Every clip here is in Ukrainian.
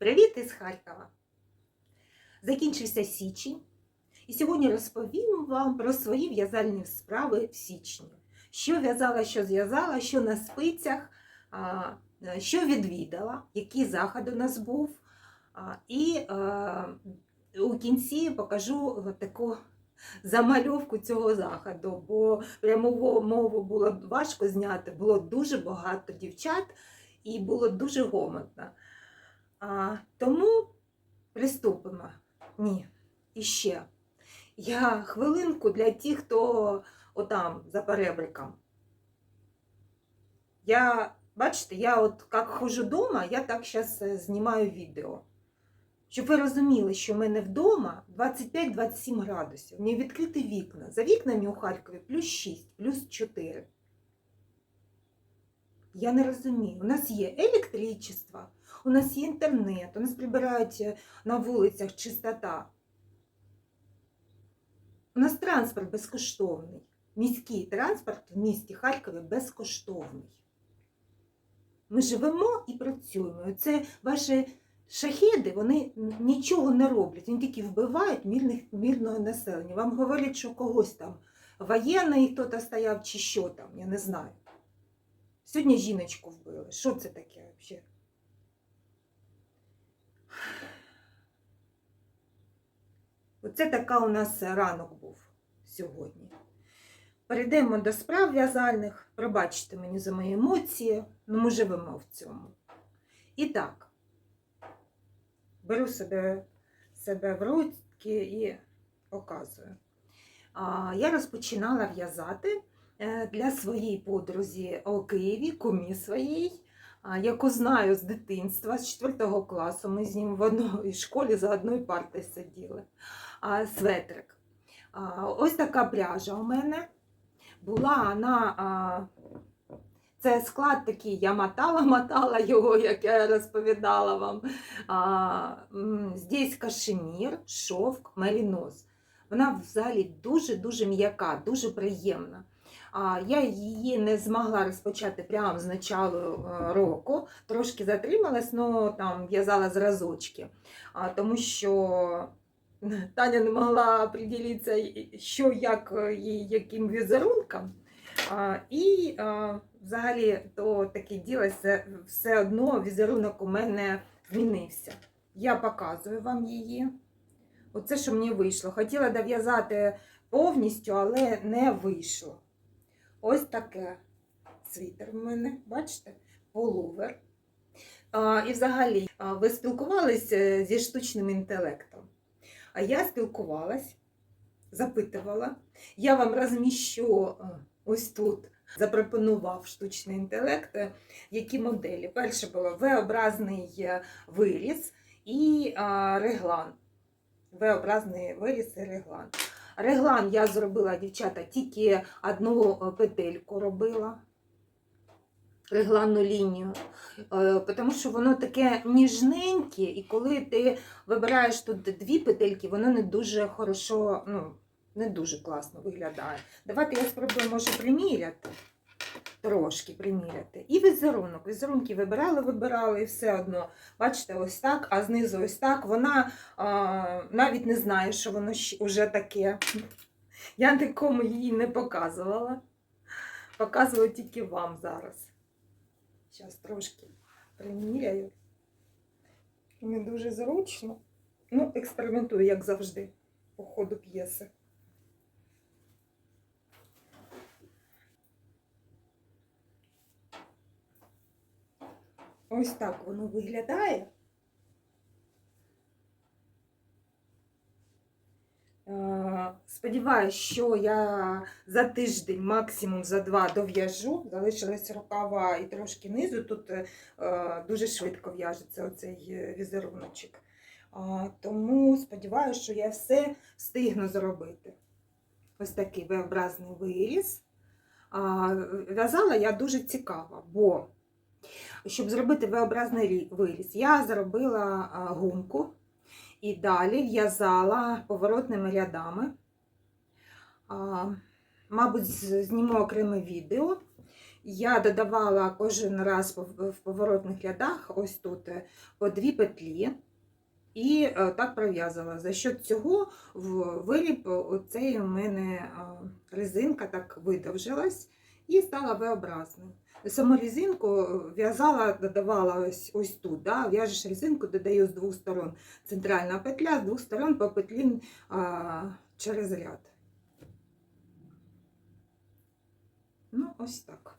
Привіт із Харкова! Закінчився січень, і сьогодні розповім вам про свої в'язальні справи в січні. Що в'язала, що зв'язала, що на спицях, що відвідала, який захід у нас був. І у кінці покажу таку замальовку цього заходу, бо пряму мову було важко зняти, було дуже багато дівчат і було дуже гомотно. А, тому приступимо. Ні, іще. Я хвилинку для тих, хто отам за перебриком. Я, бачите, я от як хожу вдома, я так зараз знімаю відео. Щоб ви розуміли, що в мене вдома 25-27 градусів. Не відкриті вікна. За вікнами у Харкові плюс 6, плюс 4. Я не розумію. У нас є електричество, у нас є інтернет, у нас прибирають на вулицях чистота. У нас транспорт безкоштовний. Міський транспорт в місті Харкові безкоштовний. Ми живемо і працюємо. Це ваші шахеди, вони нічого не роблять, вони тільки вбивають мирних, мирного населення. Вам говорять, що когось там воєнний хтось стояв чи що там, я не знаю. Сьогодні жіночку вбили. Що це таке взагалі? Оце така у нас ранок був сьогодні. Перейдемо до справ в'язальних. Пробачте мені за мої емоції, ну ми живемо в цьому. І так, беру себе, себе в руки і показую. Я розпочинала в'язати е, для своєї подрузі у Києві, кумі своєї, а, яку знаю з дитинства, з 4 класу. Ми з ним в одній школі за одною партою сиділи. Светрик. Ось така пряжа у мене була на. а, Це склад такий, я мотала-мотала його, як я розповідала вам. А, Здесь кашемір, шовк, мерінос. Вона взагалі дуже-дуже м'яка, дуже приємна. Я її не змогла розпочати прямо з началу е, року. Трошки затрималась, але там в'язала зразочки, тому що Таня не могла приділитися, що як е, їй, яким візерунком. І а, взагалі то таке діло, все одно візерунок у мене змінився. Я показую вам її. Оце, що мені вийшло. Хотіла дов'язати повністю, але не вийшло. Ось таке світер в мене, бачите? Полувер. І взагалі, ви спілкувалися зі штучним інтелектом. А я спілкувалась, запитувала. Я вам розміщу ось тут, запропонував штучний інтелект, е, які моделі. Перше було V-образний е, виріз і реглан. V-образний виріз і реглан. Реглан я зробила, дівчата, тільки одну е, петельку робила. Регланну лінію, Е, тому що воно таке ніжненьке, і коли ти вибираєш тут дві петельки, воно не дуже хорошо, ну, не дуже класно виглядає. Давайте я спробую, може, приміряти, трошки приміряти. І візерунок. Візерунки вибирали, вибирали, і все одно. Бачите, ось так, а знизу ось так. Вона а, навіть не знає, що воно вже таке. Я нікому її не показувала. Показую тільки вам зараз. Зараз трошки приміряю. Не дуже зручно. Ну, експериментую, як завжди, по ходу п'єси. Ось так воно виглядає. Е, Сподіваюсь, що я за тиждень, максимум за два дов'яжу. Залишились рукава і трошки низу. Тут е, дуже швидко в'яжеться оцей е, візеруночок. Тому сподіваюся, що я все встигну зробити. Ось такий V-образний виріз. В'язала я дуже цікаво, бо щоб зробити V-образний виріз, я зробила гумку. І далі в'язала поворотними рядами. Мабуть, зніму окреме відео, Я додавала кожен раз в поворотних рядах, ось тут е, по дві петлі, і е, так пров'язала. За счет цього виріб оцей у мене резинка так видовжилась і стала V-образною. Саму резинку е, в'язала, додавала ось, ось тут. Да? В'яжеш резинку, додаю з двох сторон центральна петля, з двох сторон по петлі а, через ряд. Ну, ось так.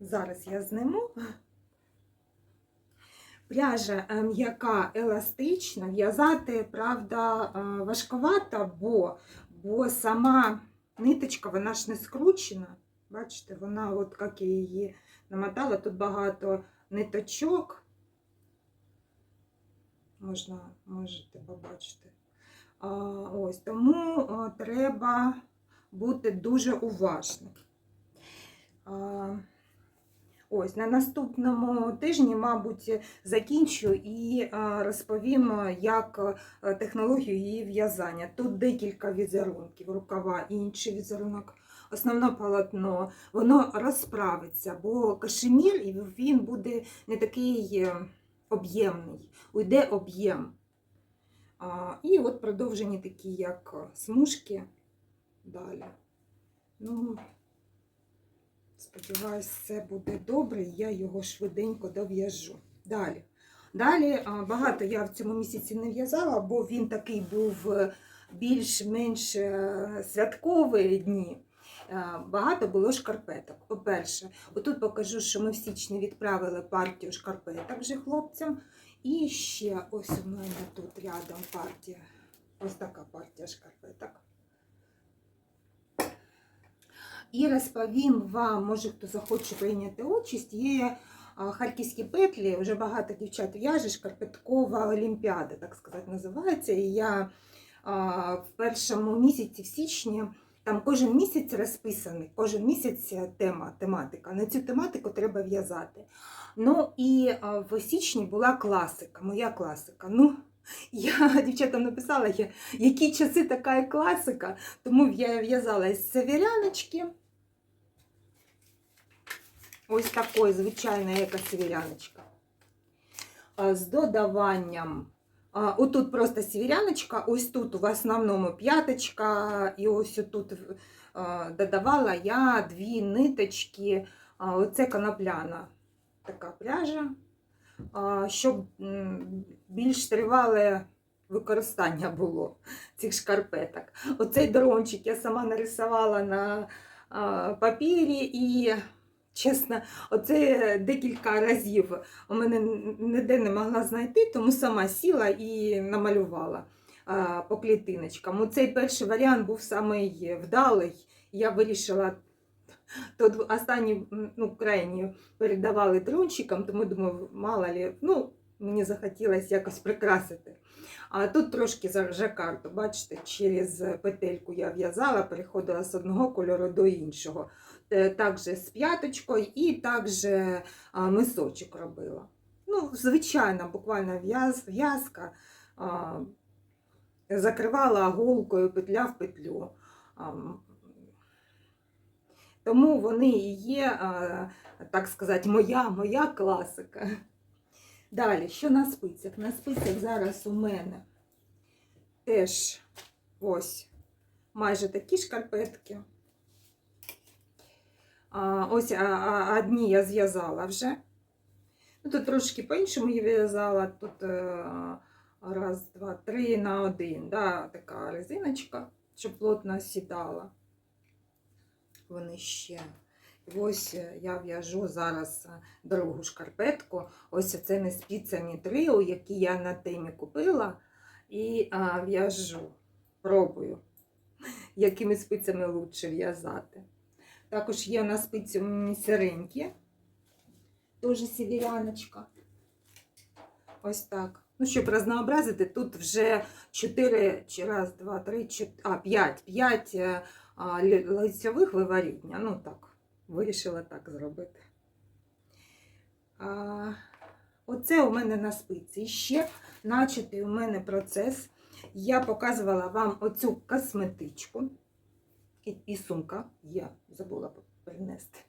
Зараз я зниму. Пряжа е, м'яка, еластична, в'язати, правда, е, важковато, бо, бо сама ниточка, вона ж не скручена. Бачите, вона, от як я її намотала, тут багато ниточок. Можна, можете побачити. А, ось, тому а, треба бути дуже уважним. А, ось, на наступному тижні, мабуть, закінчу і розповім, як технологію її в'язання. Тут декілька візерунків, рукава, інший візерунок. Основне полотно, воно розправиться, бо кашемір і він буде не такий е, об'ємний, уйде об'єм. І от продовжені такі, як смужки далі. Ну, сподіваюсь, все буде добре, я його швиденько дов'яжу. Далі. Далі багато я в цьому місяці не в'язала, бо він такий був е, більш-менш е, святковий дні. Е, Багато було шкарпеток. По-перше, отут покажу, що ми в січні відправили партію шкарпеток вже хлопцям. І ще ось у мене тут рядом партія. Ось така партія шкарпеток. І розповім вам, може хто захоче прийняти участь, є харківські петлі, вже багато дівчат в'яже, шкарпеткова олімпіада, так сказати, називається. І я в першому місяці, в січні, там кожен місяць розписаний, кожен місяць тема, тематика. На цю тематику треба в'язати. Ну і в січні була класика, моя класика. Ну, я дівчатам написала, які часи така класика, тому я в'язала із северяночки. Ось такої звичайної яка северяночка. З додаванням. Отут просто северяночка, ось тут в основному п'яточка, і ось тут додавала я дві ниточки. Оце конопляна така пряжа, щоб більш тривале використання було цих шкарпеток. Оцей дрончик я сама нарисувала на папірі і, чесно, оце декілька разів у мене ніде не могла знайти, тому сама сіла і намалювала по клітиночкам. Оцей перший варіант був самий вдалий. Я вирішила то останні, ну, крайні передавали дрончикам, тому думаю, мало ли, ну, мені захотілося якось прикрасити. А тут трошки за жакарду, бачите, через петельку я в'язала, переходила з одного кольору до іншого. Е, Також з п'яточкою і також мисочок робила. Ну, звичайна, буквально в'яз, в'язка. Закривала голкою петля в петлю. Тому вони і є, так сказати, моя, моя класика. Далі, що на спицях? На спицях зараз у мене теж ось майже такі шкарпетки. Ось одні я зв'язала вже. Ну, тут трошки по-іншому я в'язала. Тут е, раз, два, три на один. Да, така резиночка, щоб плотно сідала. Вони ще. Ось е, я в'яжу зараз е, другу шкарпетку. Ось цими спицями трио, які я на темі купила. І а, в'яжу, пробую, якими спицями краще в'язати. Також є на спиці у мене теж сіверяночка. Ось так. Ну, щоб разнообразити, тут вже 4, чи раз, два, три, 4, а, 5, 5 а, лі- лицьових виворітня. Ну так, вирішила так зробити. А, оце у мене на спиці. Ще начатий у мене процес. Я показувала вам оцю косметичку. і, і сумка є, забула принести.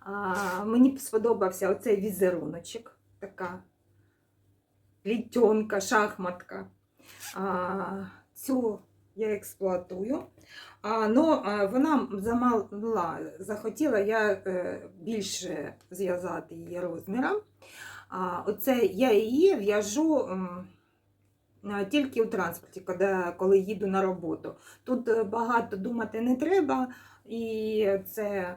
А, мені сподобався оцей візеруночок, така плітьонка, шахматка. А, цю я експлуатую. А, ну, вона замала, захотіла я е, більше зв'язати її розміром. А, оце я її в'яжу тільки у транспорті, коли, їду на роботу. Тут е, багато думати не треба, і це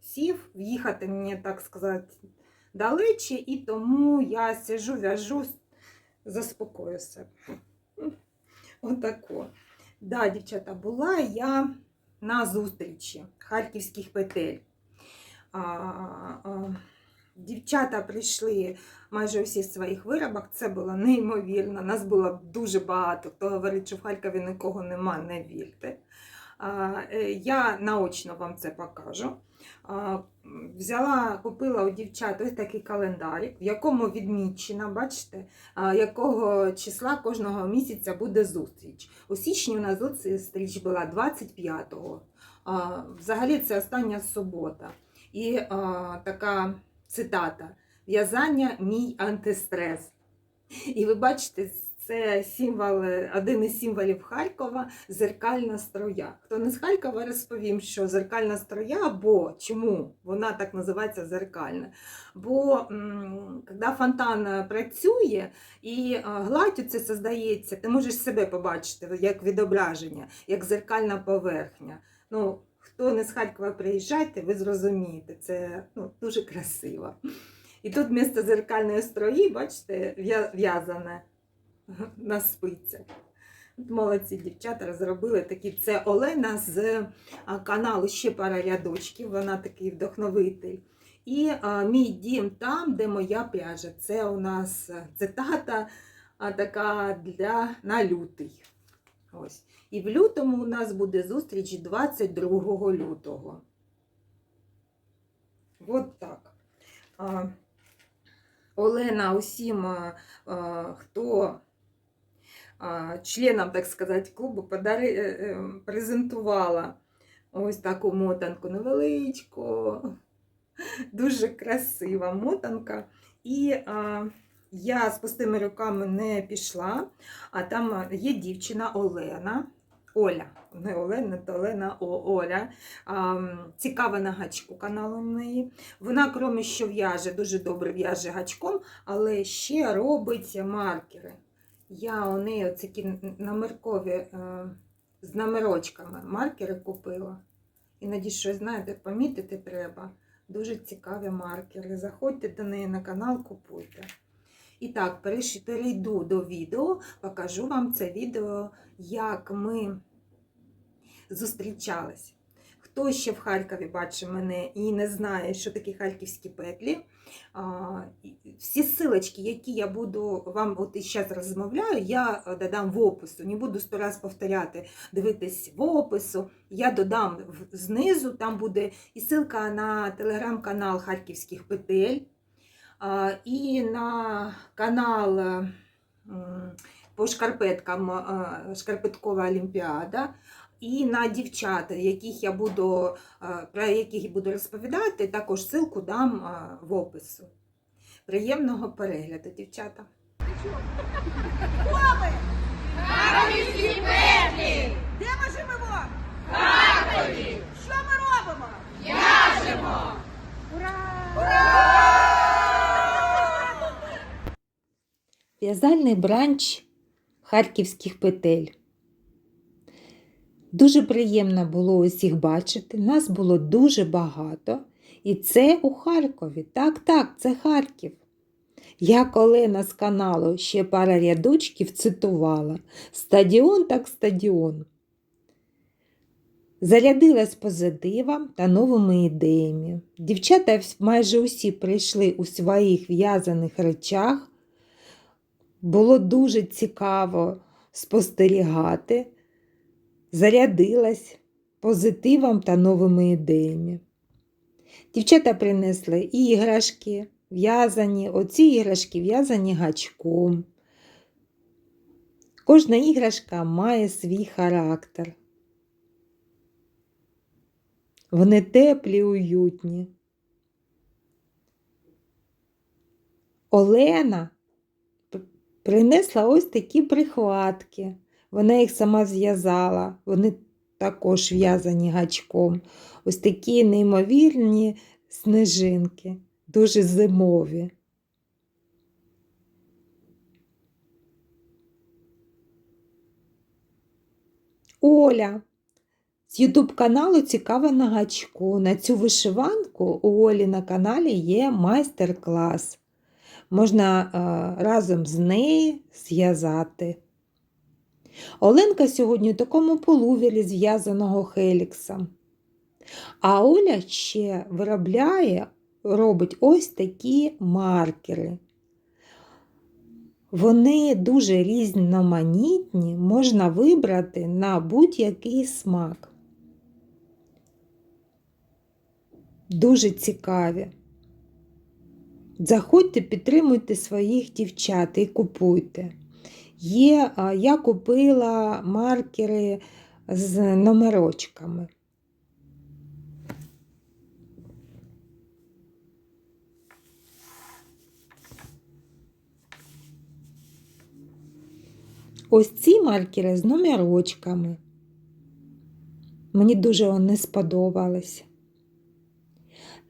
сів, в'їхати мені, так сказати, далече, і тому я сижу, в'яжу, заспокою себе. Отако. Да, дівчата, була я на зустрічі харківських петель. А, а, дівчата прийшли майже у всіх своїх виробах. Це було неймовірно. Нас було дуже багато. Хто говорить, що в Харкові нікого нема, не вірте. Е, я наочно вам це покажу. Взяла, купила у дівчат ось такий календарик, в якому відмічено, бачите, якого числа кожного місяця буде зустріч. У січні у нас зустріч була 25-го. Взагалі це остання субота. І така цитата: В'язання мій антистрес. І ви бачите, це символ, один із символів Харкова зеркальна строя. Хто не з Харкова, розповім, що зеркальна строя, бо чому вона так називається зеркальна? Бо коли фонтан працює і а, гладь це создається, ти можеш себе побачити як відображення, як зеркальна поверхня. Ну, Хто не з Харкова приїжджайте, ви зрозумієте, це ну, дуже красиво. І тут вмісто зеркальної строї, бачите, в'язане на спицях. Молодці дівчата розробили такі. Це Олена з каналу Ще пара рядочків, вона такий вдохновитель. І а, мій дім там, де моя пряжа. Це у нас е, цитата а, така для на лютий. Ось. І в лютому у нас буде зустріч 22 лютого. От так. А, Олена усім, а, а, хто членам, так сказати, клубу е, е, презентувала ось таку мотанку невеличку, дуже красива мотанка. І а, я з пустими руками не пішла, а там є дівчина Олена. Оля, не Олена, то Олена, о, Оля. А, цікава на гачку каналу неї. Вона, крім що в'яже, дуже добре в'яже гачком, але ще робить маркери. Я у неї такі номеркові е, з номерочками маркери купила. Іноді щось, знаєте, помітити треба. Дуже цікаві маркери. Заходьте до неї на канал, купуйте. І так, перейду до відео, покажу вам це відео, як ми зустрічались. Хто ще в Харкові бачив мене і не знає, що такі харківські петлі, всі силочки, які я буду вам от зараз розмовляю, я е, додам в опису. Не буду сто раз повторяти, дивитись в опису. Я додам знизу, там буде і ссылка на телеграм-канал Харківських петель, і на канал е, по шкарпеткам е, Шкарпеткова Олімпіада. І на дівчат, яких я буду, е, про яких я буду розповідати, також ссылку дам е, в опису. Приємного перегляду, дівчата. Де ми живемо? Харкові! Що ми робимо? В'яжемо! Ура! В'язальний бранч харківських петель. Дуже приємно було усіх бачити. Нас було дуже багато. І це у Харкові. Так, так, це Харків. Як Олена з каналу ще пара рядочків цитувала: Стадіон так стадіон. Зарядилась позитивом та новими ідеями. Дівчата майже усі прийшли у своїх в'язаних речах. Було дуже цікаво спостерігати, зарядилась позитивом та новими ідеями. Дівчата принесли і іграшки в'язані, оці іграшки в'язані гачком. Кожна іграшка має свій характер. Вони теплі, уютні. Олена принесла ось такі прихватки. Вона їх сама зв'язала. Вони також в'язані гачком. Ось такі неймовірні снежинки, дуже зимові. Оля з Ютуб каналу Цікава на гачку. На цю вишиванку у Олі на каналі є майстер-клас. Можна е, разом з нею зв'язати. Оленка сьогодні у такому полувірі зв'язаного хелікса. А Оля ще виробляє, робить ось такі маркери. Вони дуже різноманітні, можна вибрати на будь-який смак. Дуже цікаві. Заходьте, підтримуйте своїх дівчат і купуйте. Є, я купила маркери з номерочками. Ось ці маркери з номерочками. Мені дуже вони сподобались.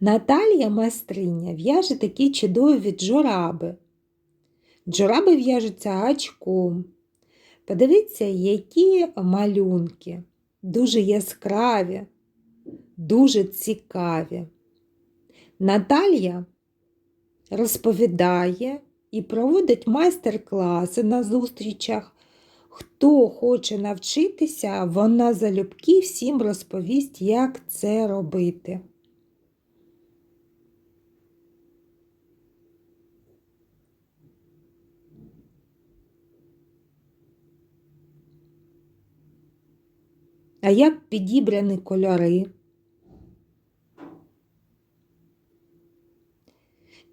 Наталія майстриня в'яже такі чудові джураби. Джураби в'яжуться гачком. Подивіться, які малюнки, дуже яскраві, дуже цікаві. Наталія розповідає і проводить майстер-класи на зустрічах. Хто хоче навчитися, вона залюбки всім розповість, як це робити. А як підібрані кольори?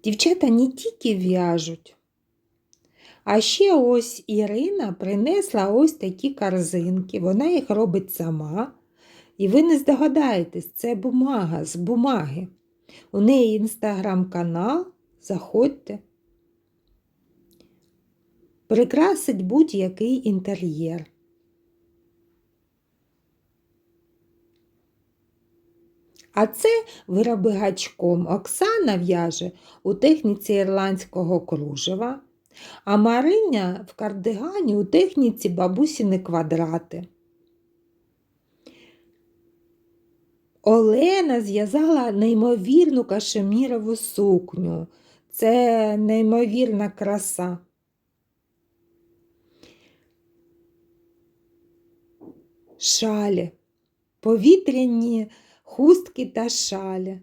Дівчата не тільки в'яжуть, а ще ось Ірина принесла ось такі корзинки. Вона їх робить сама. І ви не здогадаєтесь, це бумага з бумаги. У неї інстаграм-канал. Заходьте. Прикрасить будь-який інтер'єр. А це вироби гачком. Оксана в'яже у техніці ірландського кружева, а Мариня в кардигані у техніці бабусіни квадрати. Олена зв'язала неймовірну кашемірову сукню. Це неймовірна краса. Шалі, повітряні хустки та шаля.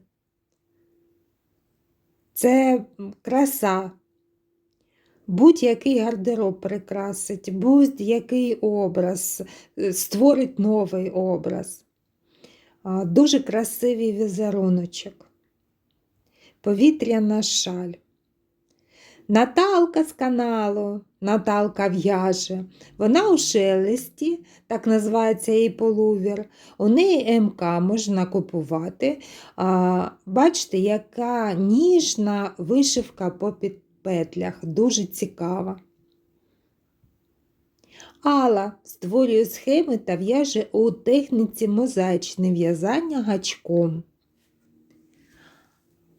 Це краса. Будь-який гардероб прикрасить, будь-який образ, е, створить новий образ. Дуже красивий візеруночок. Повітряна шаль. Наталка з каналу, Наталка в'яже. Вона у шелесті, так називається її полувір. У неї МК можна купувати. А, бачите, яка ніжна вишивка по підпетлях, дуже цікава. Алла створює схеми та в'яже у техніці мозаїчне в'язання гачком.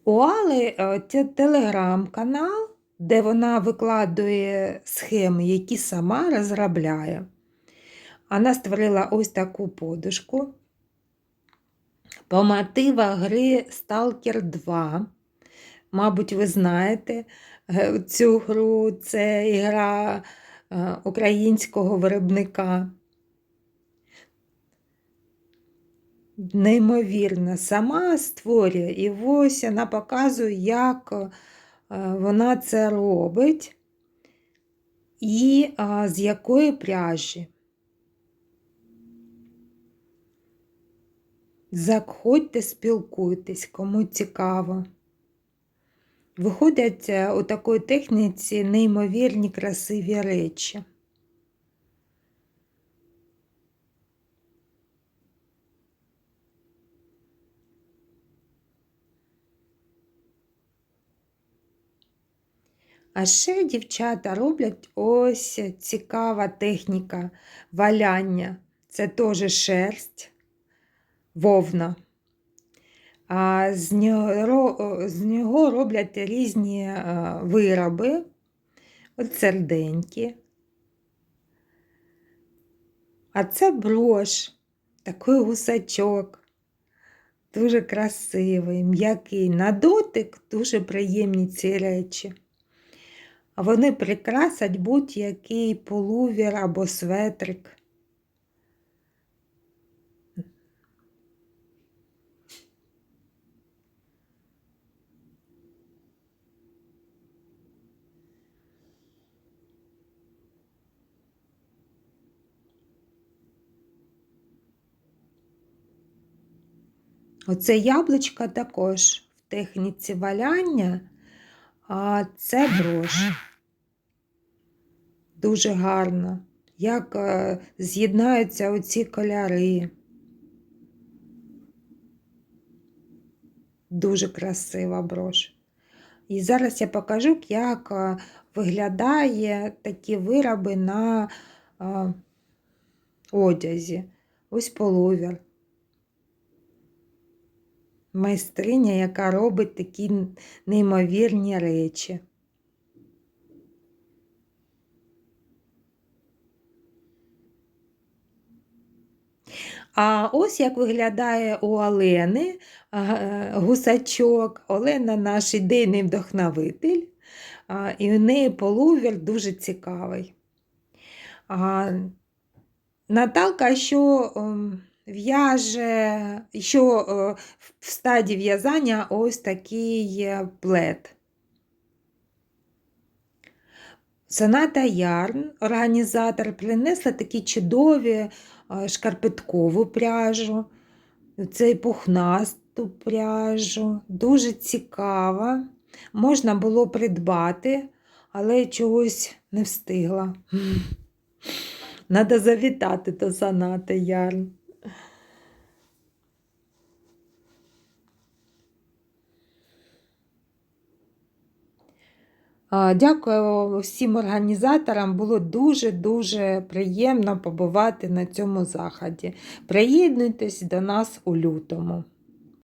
У Алли е, телеграм-канал, де вона викладує схеми, які сама розробляє. Вона створила ось таку подушку по мотивах гри Stalker 2. Мабуть, ви знаєте е, цю гру, це ігра е, українського виробника. Неймовірно, сама створює, і ось вона показує, як вона це робить і а, з якої пряжі. Заходьте, спілкуйтесь, кому цікаво. Виходять е, у такої техніці неймовірні красиві речі. А ще дівчата роблять ось цікава техніка валяння. Це теж шерсть, вовна. А з нього, з нього роблять різні е, вироби, от серденькі. А це брош, такий гусачок. Дуже красивий, м'який. На дотик дуже приємні ці речі. Вони прикрасять будь-який полувір або светрик. Оце яблучко також в техніці валяння, а це брош. Дуже гарно. Як е, з'єднаються оці кольори. Дуже красива брош. І зараз я покажу, як е, виглядає такі вироби на е, одязі. Ось полувір. Майстриня, яка робить такі неймовірні речі. А ось як виглядає у Олени е, гусачок. Олена наш ідейний вдохновитель, і у неї полувір дуже цікавий. Наталка, що ем, в'яже, що е, в стадії в'язання ось такий плед. Соната Ярн, організатор, принесла такі чудові е, шкарпеткову пряжу, цей пухнасту пряжу, дуже цікава. Можна було придбати, але чогось не встигла. Надо завітати до Сонати Ярн. Дякую всім організаторам. Було дуже-дуже приємно побувати на цьому заході. Приєднуйтесь до нас у лютому.